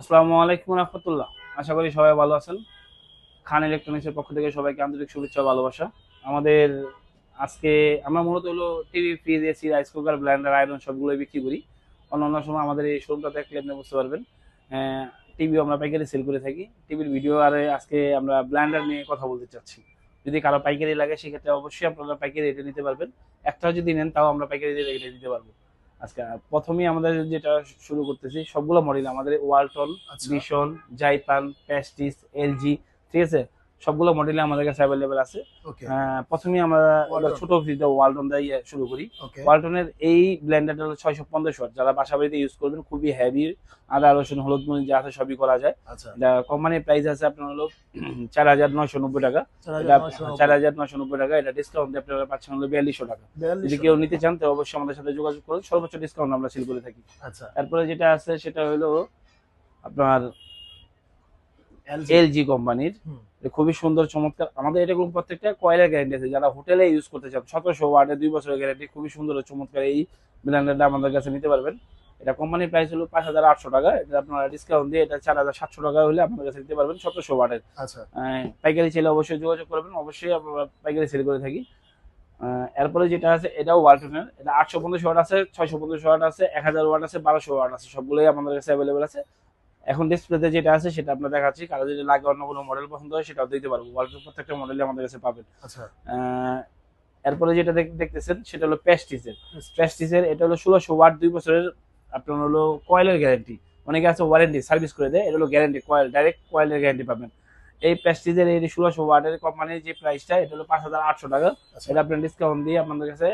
আসসালামু আলাইকুম রহমতুল্লাহ। আশা করি সবাই ভালো আছেন। খান ইলেকট্রনিক্সের পক্ষ থেকে সবাইকে আন্তরিক শুভেচ্ছা ভালোবাসা। আমাদের আজকে আমরা মূলত হলো TV fridge AC rice cooker blender iron সবগুলোই বিক্রি করি। অন্যান্য সময় আমাদের এই শোরুমটা দেখলে আপনি বুঝতে পারবেন। টিভি আমরা পাইকারি সেল করে থাকি। টিভির ভিডিও আর আজকে আমরা ব্লেন্ডার নিয়ে কথা বলতে চাচ্ছি। যদি কারও পাইকারি লাগে, সেক্ষেত্রে অবশ্যই আপনারা পাইকারি রেটে নিতে পারবেন। একটা যদি নেন, তাও আমরা পাইকারি রেটে দিতে পারব। আজকে প্রথমেই আমাদের যেটা শুরু করতেছি সবগুলো মডেল আমাদের Walton Mission Vision Jaipan Prestige LG ঠিক আছে? সবগুলো মডেলে আমাদের কাছে অ্যাভেলেবেল আছে। প্রথমে আমরা। ছোট ফ্রিজটা ওয়ালটন দিয়ে শুরু করি। ওয়ালটনের এই ব্লেন্ডারটা হলো ছয়শো পঞ্চাশ ওয়াট যারা বাসা বাড়িতে ইউজ করবেন খুবই হেভি আদা রসুন হলুদ মরিচ যা আছে সবই করা যায়। আচ্ছা। কোম্পানির প্রাইস আছে আপনার হলো চার হাজার নয়শো নব্বই টাকা। চার হাজার নয়শো নব্বই টাকা। এটা ডিসকাউন্ট দিয়ে আপনারা পাচ্ছেন হলো বিয়াল্লিশশো টাকা। যদি কেউ নিতে চান তো অবশ্যই আমাদের সাথে যোগাযোগ করুন। সর্বোচ্চ ডিসকাউন্ট আমরা সেল করে থাকি। আচ্ছা। তারপরে যেটা আছে সেটা হলো আপনার এলজি কোম্পানির খুবই সুন্দর চমৎকার। আমাদের এটা কোনো প্রত্যেকটা কয়লার গ্যারান্টি আছে। যারা হোটেলে ইউজ করতে চান সতেরোশো ওয়ার্ডে দুই বছরের গ্যারান্টি খুবই সুন্দর চমৎকার। এই ব্র্যান্ডেরটা আমাদের কাছে নিতে পারবেন। এটা কোম্পানির প্রাইস হলো পাঁচ হাজার আটশো টাকা। এটা আপনারা ডিসকাউন্ট দিয়ে এটা চার হাজার সাতশো টাকা হলে আপনার কাছে নিতে পারবেন সতেরোশো ওয়ার্ডের। আচ্ছা। পাইকারি ছেলে অবশ্যই যোগাযোগ করবেন। অবশ্যই আমরা পাইকারি সেল করে থাকি। এরপরে যেটা আছে এটাও ওয়ালটনের এটা আটশো পঞ্চাশ ওয়াট আছে ছয়শো পঞ্চাশ ওয়াট আছে এক হাজার ওয়াট আছে বারোশো ওয়াট আছে। সবগুলোই আমাদের কাছে অ্যাভেলেবেল আছে। এখন ডিসপ্লেতে যেটা আছে সেটা আপনার দেখাচ্ছি। কারও যদি লাগে অন্য কোনো মডেল পছন্দ হয় সেটাও দিতে পারব। ওয়ালটন প্রত্যেকটা মডেলে আমাদের কাছে পাবেন। আচ্ছা। এরপরে যেটা দেখ- দেখতেছেন সেটা হলো প্যাস্টিসের প্যাস্টিসের এটা হলো ষোলোশো ওয়াট দুই বছরের আপনার হলো কয়েলের গ্যারান্টি অনেকে আছে ওয়ারেন্টি সার্ভিস করে দেয় এটা হলো গ্যারান্টি কয়েল ডাইরেক্ট কয়েলের গ্যারান্টি পাবেন। এই প্যাস্টিজের এই ষোলোশো ওয়াটের কোম্পানির যে প্রাইসটা এটা হলো পাঁচ হাজার আটশো টাকা। আচ্ছা। এটা আপনার ডিসকাউন্ট দিয়ে আপনাদের কাছে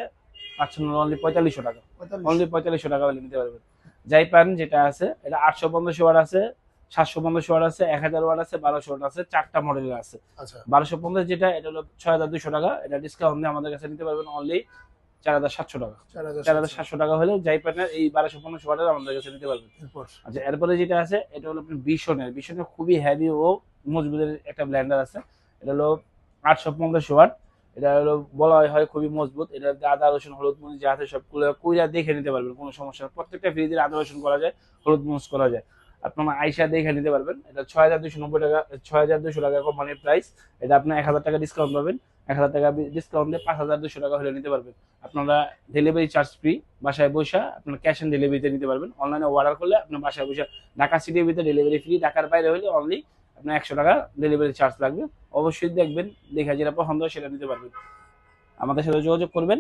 পাচ্ছেন অনলি পঁয়তাল্লিশশো টাকা। অনলি পঁয়তাল্লিশশো টাকা নিতে পারবেন। যাই পান যেটা আছে এটা আটশো পঞ্চাশ ওয়াট আছে সাতশো পঞ্চাশ ওয়াট আছে এক হাজার ওয়াট আছে বারোশো ওয়াট আছে চারটা মডেল আছে। আচ্ছা। বারোশো পঞ্চাশ যেটা এটা হলো ছয় হাজার দুশো টাকা এটা ডিসকাউন্ট দিয়ে আমাদের কাছে নিতে পারবেন অনলি চার হাজার সাতশো টাকা। চার হাজার সাতশো। টাকা হলে যাই প্যানের এই বারোশো পঞ্চাশ ওয়াটের আমাদের কাছে নিতে পারবেন। আচ্ছা এরপরে যেটা আছে এটা হলো আপনার বিশনের বিশনের খুবই হেভি ও মজবুতের একটা ব্লেন্ডার আছে। এটা হলো আটশো পঞ্চাশ ওয়াট। এটা হলো, বলা হয় খুবই মজবুত। এটা আদা, রসুন, হলুদ, মরিচ, যা আছে সবগুলো কুইরা দেখে নিতে পারবেন, কোনো সমস্যা। প্রত্যেকটা ফ্রিজের আদা, রসুন করা যায়, হলুদ, মরিচ করা যায়। আপনারা আইসা দেখে নিতে পারবেন। এটা ছয় হাজার দুশো নব্বই টাকা, ছয় হাজার দুশো টাকা কোম্পানির প্রাইস এটা আপনার এক হাজার টাকা ডিসকাউন্ট পাবেন। এক হাজার টাকা ডিসকাউন্ট দিয়ে পাঁচ হাজার দুশো টাকা হলে নিতে পারবেন। আপনারা ডেলিভারি চার্জ ফ্রি বাসায় বসে আপনার ক্যাশ অন ডেলিভারিতে নিতে পারবেন। অনলাইনে অর্ডার করলে আপনার বাসায় বসে ঢাকা সিটির ভিতরে ডেলিভারি ফ্রি ঢাকার বাইরে হলে অনলি আপনার একশো টাকা ডেলিভারি চার্জ লাগবে। অবশ্যই দেখবেন, দেখে যেটা পছন্দ হয় সেটা নিতে পারবেন। আমাদের সাথে যোগাযোগ করবেন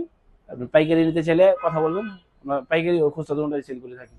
আপনি পাইকারি নিতে চাইলে কথা বলবেন। আমরা পাইকারি ও খুচরা দুটোটাই সেল করে থাকি।